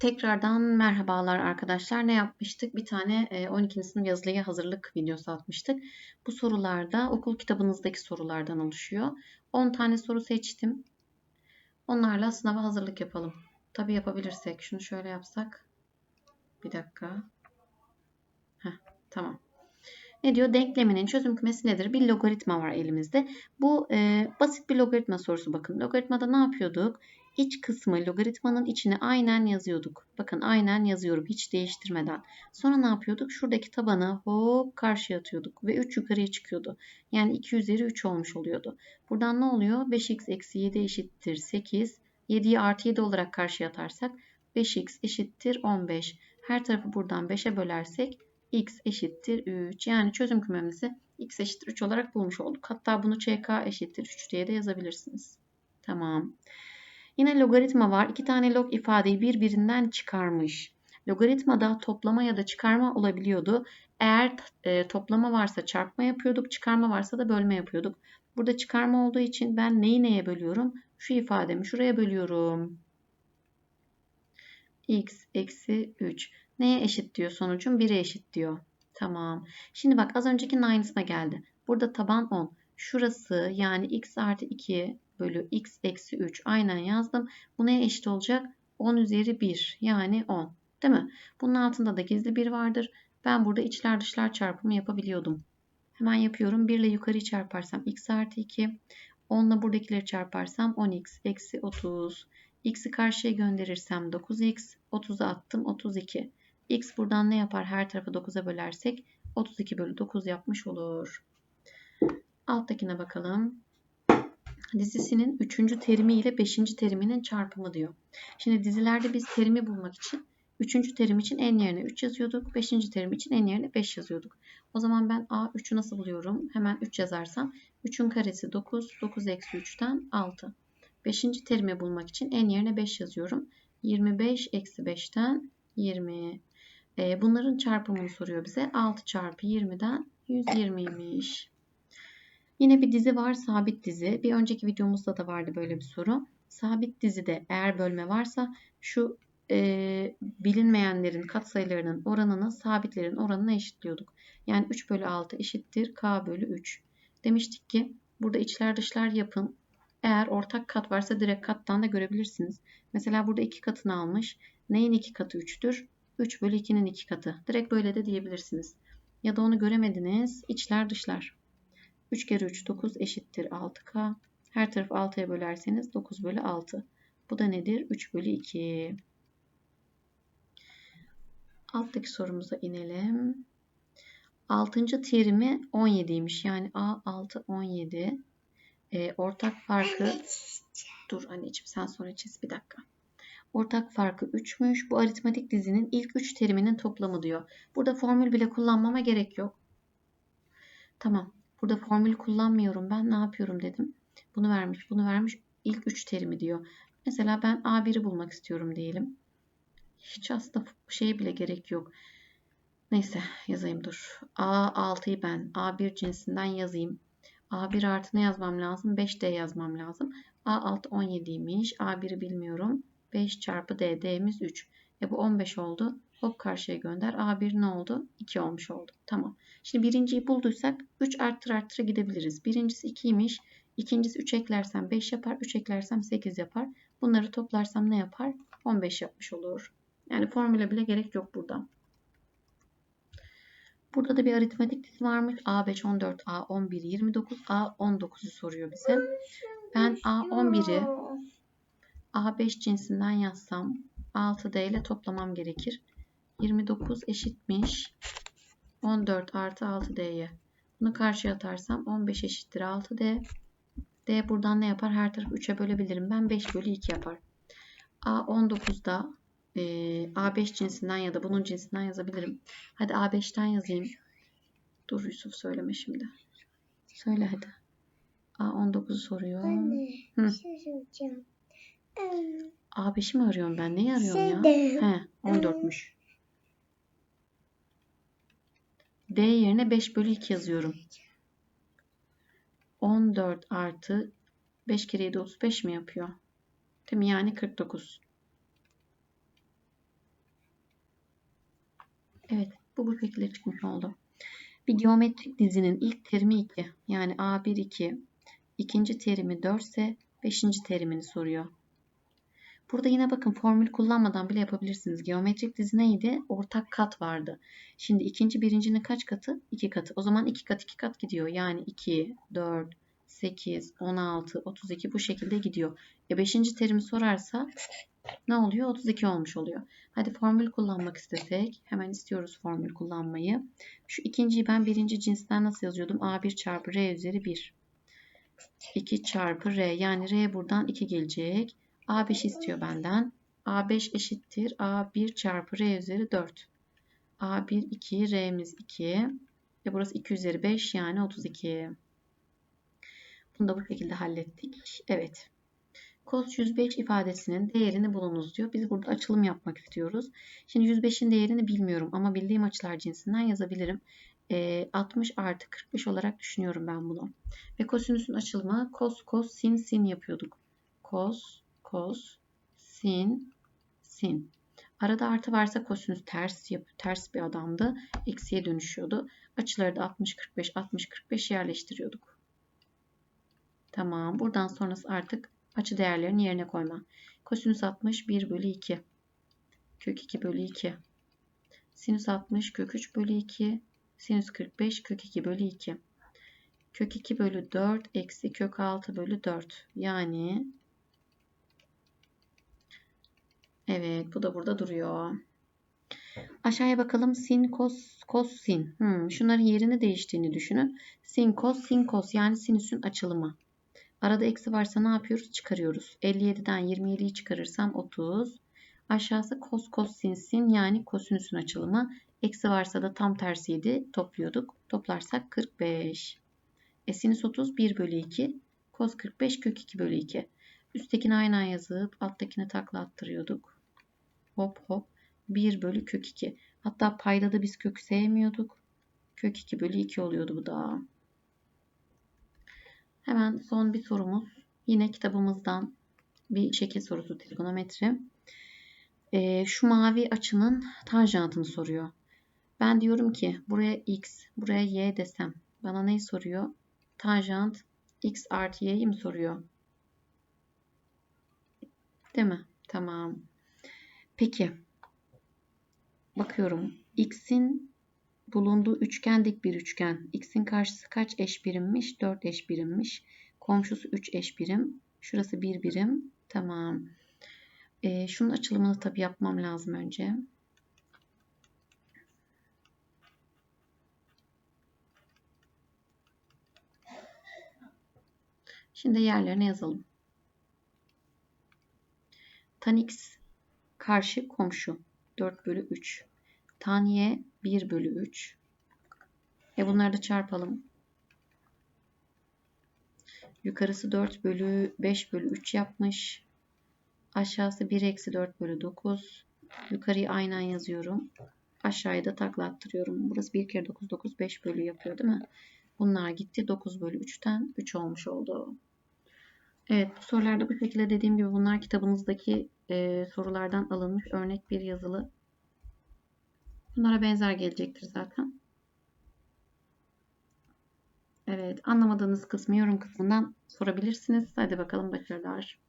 Tekrardan merhabalar arkadaşlar. Ne yapmıştık? Bir tane e, 12. sınıf yazılıya hazırlık videosu atmıştık. Bu sorularda okul kitabınızdaki sorulardan oluşuyor. 10 tane soru seçtim. Onlarla sınava hazırlık yapalım. Tabii yapabilirsek. Şunu şöyle yapsak. Bir dakika. Heh, tamam. Ne diyor? Denkleminin çözüm kümesi nedir? Bir logaritma var elimizde. Bu e, basit bir logaritma sorusu bakın. Logaritmada ne yapıyorduk? İç kısmı logaritmanın içine aynen yazıyorduk. Bakın aynen yazıyorum hiç değiştirmeden. Sonra ne yapıyorduk? Şuradaki tabanı hop karşıya atıyorduk ve 3 yukarıya çıkıyordu. Yani 2 üzeri 3 olmuş oluyordu. Buradan ne oluyor? 5x eksi 7 eşittir 8. 7'yi artı 7 olarak karşıya atarsak 5x eşittir 15. Her tarafı buradan 5'e bölersek x eşittir 3. Yani çözüm kümemizi x eşittir 3 olarak bulmuş olduk. Hatta bunu çk eşittir 3 diye de yazabilirsiniz. Tamam. Yine logaritma var. İki tane log ifadeyi birbirinden çıkarmış. Logaritmada toplama ya da çıkarma olabiliyordu. Eğer e, toplama varsa çarpma yapıyorduk, çıkarma varsa da bölme yapıyorduk. Burada çıkarma olduğu için ben neyi neye bölüyorum? Şu ifademi şuraya bölüyorum. x eksi 3. Neye eşit diyor sonucum? 1'e eşit diyor. Tamam. Şimdi bak az öncekinin aynısına geldi. Burada taban 10. Şurası yani x artı 2 bölü x eksi 3 aynen yazdım. Bu neye eşit olacak? 10 üzeri 1 yani 10. Değil mi? Bunun altında da gizli 1 vardır. Ben burada içler dışlar çarpımı yapabiliyordum. Hemen yapıyorum. 1 ile yukarı çarparsam x artı 2. 10 ile buradakileri çarparsam 10x eksi 30. x'i karşıya gönderirsem 9x. 30'a attım 32. x buradan ne yapar? Her tarafı 9'a bölersek 32 bölü 9 yapmış olur. Alttakine bakalım dizisinin 3. terimi ile 5. teriminin çarpımı diyor. Şimdi dizilerde biz terimi bulmak için 3. terim için en yerine 3 yazıyorduk. 5. terim için en yerine 5 yazıyorduk. O zaman ben A3'ü nasıl buluyorum? Hemen 3 yazarsam 3'ün karesi 9. 9 eksi 3'ten 6. 5. terimi bulmak için en yerine 5 yazıyorum. 25 eksi 5'ten 20. E, bunların çarpımını soruyor bize. 6 çarpı 20'den 120'ymiş. Yine bir dizi var sabit dizi. Bir önceki videomuzda da vardı böyle bir soru. Sabit dizide eğer bölme varsa şu e, bilinmeyenlerin katsayılarının oranını sabitlerin oranına eşitliyorduk. Yani 3 bölü 6 eşittir k bölü 3. Demiştik ki burada içler dışlar yapın. Eğer ortak kat varsa direkt kattan da görebilirsiniz. Mesela burada 2 katını almış. Neyin 2 katı 3'tür? 3 bölü 2'nin 2 katı. Direkt böyle de diyebilirsiniz. Ya da onu göremediniz. İçler dışlar. 3 kere 3 9 eşittir 6K. Her tarafı 6'ya bölerseniz 9 bölü 6. Bu da nedir? 3 bölü 2. Alttaki sorumuza inelim. 6. terimi 17'ymiş. Yani A 6 17. E, ortak farkı dur anneciğim sen sonra çiz bir dakika. Ortak farkı 3'müş. Bu aritmetik dizinin ilk 3 teriminin toplamı diyor. Burada formül bile kullanmama gerek yok. Tamam. Burada formül kullanmıyorum ben ne yapıyorum dedim. Bunu vermiş bunu vermiş ilk 3 terimi diyor. Mesela ben A1'i bulmak istiyorum diyelim. Hiç aslında şey bile gerek yok. Neyse yazayım dur. A6'yı ben A1 cinsinden yazayım. A1 artı ne yazmam lazım? 5D yazmam lazım. A6 17'ymiş. A1'i bilmiyorum. 5 çarpı D. D'miz 3. E bu 15 oldu. Hop karşıya gönder. A1 ne oldu? 2 olmuş oldu. Tamam. Şimdi birinciyi bulduysak 3 arttır arttıra gidebiliriz. Birincisi 2'ymiş. İkincisi 3 eklersem 5 yapar. 3 eklersem 8 yapar. Bunları toplarsam ne yapar? 15 yapmış olur. Yani formüle bile gerek yok burada. Burada da bir aritmetik dizi varmış. A5, 14, A11, 29, A19'u soruyor bize. Ben A11'i A5 cinsinden yazsam 6D ile toplamam gerekir. 29 eşitmiş 14 artı 6D'ye. Bunu karşıya atarsam 15 eşittir 6D. D buradan ne yapar? Her tarafı 3'e bölebilirim. Ben 5 bölü 2 yapar. A19'da e, A5 cinsinden ya da bunun cinsinden yazabilirim. Hadi A5'ten yazayım. Dur Yusuf söyleme şimdi. Söyle hadi. A19'u soruyor. Anne, Hı. şey soracağım. A5'i mi arıyorum ben? Neyi arıyorum ya? Şeyde. He, 14'müş. D yerine 5 bölü 2 yazıyorum. 14 artı 5 kere 7 35 mi yapıyor? Değil mi? Yani 49. Evet bu bu şekilde çıkmış oldu. Bir geometrik dizinin ilk terimi 2 yani A1 2 ikinci terimi 4 ise 5. terimini soruyor. Burada yine bakın formül kullanmadan bile yapabilirsiniz. Geometrik dizi neydi? Ortak kat vardı. Şimdi ikinci birincinin kaç katı? 2 katı. O zaman 2 kat 2 kat gidiyor. Yani 2, 4, 8, 16, 32 bu şekilde gidiyor. E 5. terimi sorarsa ne oluyor? 32 olmuş oluyor. Hadi formül kullanmak istesek hemen istiyoruz formül kullanmayı. Şu ikinciyi ben birinci cinsten nasıl yazıyordum? A1 çarpı R üzeri 1. 2 çarpı R yani R buradan 2 gelecek. A5 istiyor benden. A5 eşittir A1 çarpı R üzeri 4. A1 2 R'miz 2. Ve burası 2 üzeri 5 yani 32. Bunu da bu şekilde hallettik. Evet. Cos 105 ifadesinin değerini bulunuz diyor. Biz burada açılım yapmak istiyoruz. Şimdi 105'in değerini bilmiyorum ama bildiğim açılar cinsinden yazabilirim. E, 60 artı 45 olarak düşünüyorum ben bunu. Ve kosinüsün açılımı cos cos sin sin yapıyorduk. Cos cos sin sin. Arada artı varsa kosinüs ters yap ters bir adamdı. Eksiye dönüşüyordu. Açıları da 60 45 60 45 yerleştiriyorduk. Tamam. Buradan sonrası artık açı değerlerini yerine koyma. Kosinüs 60 1 bölü 2. Kök 2 bölü 2. Sinüs 60 kök 3 bölü 2. Sinüs 45 kök 2 bölü 2. Kök 2 bölü 4 eksi kök 6 bölü 4. Yani evet bu da burada duruyor. Aşağıya bakalım. Sin, kos, kos, sin. Hmm, şunların yerini değiştiğini düşünün. Sin, kos, sin, kos yani sinüsün açılımı. Arada eksi varsa ne yapıyoruz? Çıkarıyoruz. 57'den 27'yi çıkarırsam 30. Aşağısı kos kos sin sin yani kosinüsün açılımı. Eksi varsa da tam tersiydi. Topluyorduk. Toplarsak 45. E sinüs 30 1 bölü 2. Kos 45 kök 2 bölü 2. Üsttekini aynen yazıp alttakini takla attırıyorduk. Hop hop. 1 bölü kök 2. Hatta payda da biz kökü sevmiyorduk. Kök 2 bölü 2 oluyordu bu da. Hemen son bir sorumuz. Yine kitabımızdan bir şekil sorusu trigonometri. Ee, şu mavi açının tanjantını soruyor. Ben diyorum ki buraya x, buraya y desem bana neyi soruyor? Tanjant x artı y'yi mi soruyor? Değil mi? Tamam. Peki. Bakıyorum. x'in bulunduğu üçgen dik bir üçgen. X'in karşısı kaç eş birimmiş? 4 eş birimmiş. Komşusu 3 eş birim. Şurası 1 birim. Tamam. Ee, şunun açılımını tabii yapmam lazım önce. Şimdi yerlerine yazalım. Tan x karşı komşu 4 bölü 3. Tan y 1 bölü 3. E bunları da çarpalım. Yukarısı 4 bölü 5 bölü 3 yapmış. Aşağısı 1 eksi 4 bölü 9. Yukarıyı aynen yazıyorum. Aşağıya da takla attırıyorum. Burası 1 kere 9 9 5 bölü yapıyor değil mi? Bunlar gitti. 9 bölü 3'ten 3 olmuş oldu. Evet bu sorularda bu şekilde dediğim gibi bunlar kitabınızdaki e, sorulardan alınmış örnek bir yazılı. Bunlara benzer gelecektir zaten. Evet anlamadığınız kısmı yorum kısmından sorabilirsiniz. Hadi bakalım başarılar.